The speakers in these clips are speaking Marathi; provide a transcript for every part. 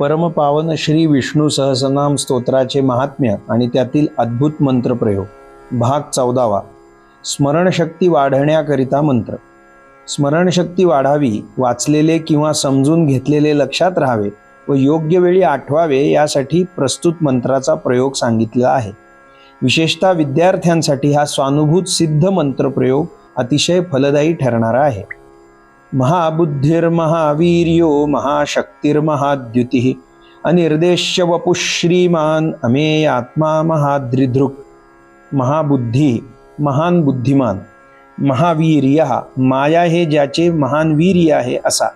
परमपावन श्री विष्णू सहसनाम स्तोत्राचे महात्म्य आणि त्यातील अद्भुत मंत्रप्रयोग. भाग चौदावा. स्मरणशक्ती वाढण्याकरिता मंत्र. स्मरणशक्ती वाढावी वाचलेले किंवा समजून घेतलेले लक्षात राहावे व योग्य वेळी आठवावे यासाठी प्रस्तुत मंत्राचा प्रयोग सांगितला आहे. विशेषतः विद्यार्थ्यांसाठी हा स्वानुभूत सिद्ध मंत्रप्रयोग अतिशय फलदायी ठरणारा आहे. महाबुद्धिर्महावीर्यो महाशक्तिर्महाद्युतिः अनिर्देश्य वपुश्रीमान अमेय आत्मा महाद्रिधृक् महाबुद्धी महान बुद्धिमान महावीर्य माया हे ज्याचे महान वीर्य आहे असा।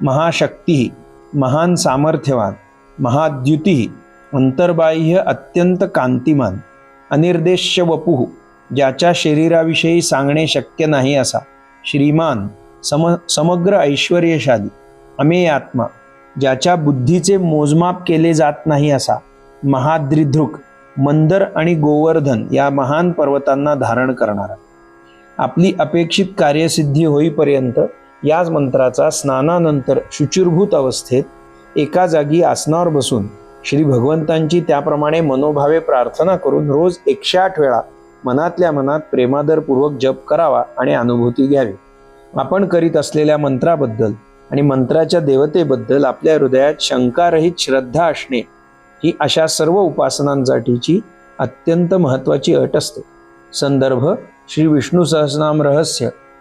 महाशक्ती महान सामर्थ्यवान महाद्युती अंतर्बाह्य अत्यंत कांतिमान अनिर्देश्य वपुः ज्याच्या शरीराविषयी सांगणे शक्य नाही असा श्रीमान सम समग्र ऐश्वर्यशाली अमेय आत्मा ज्याच्या बुद्धीचे मोजमाप केले जात नाही असा महाद्रिधृक मंदर आणि गोवर्धन या महान पर्वतांना धारण करणारा. आपली अपेक्षित कार्यसिद्धी होईपर्यंत याच मंत्राचा स्नानानंतर शुचिरभूत अवस्थेत एका जागी आसनावर बसून श्री भगवंतांची त्याप्रमाणे मनोभावे प्रार्थना करून रोज एकशे आठ वेळा मनातल्या मनात प्रेमादरपूर्वक जप करावा आणि अनुभूती घ्यावी. आपण करीत असलेल्या मंत्राबद्दल आणि मंत्राच्या देवतेबद्दल आपल्या हृदयात शंकारहित श्रद्धा असणे ही अशा सर्व उपासनांसाठीची अत्यंत महत्त्वाची अट असते. संदर्भ श्री विष्णू सहस्रनाम रहस्य.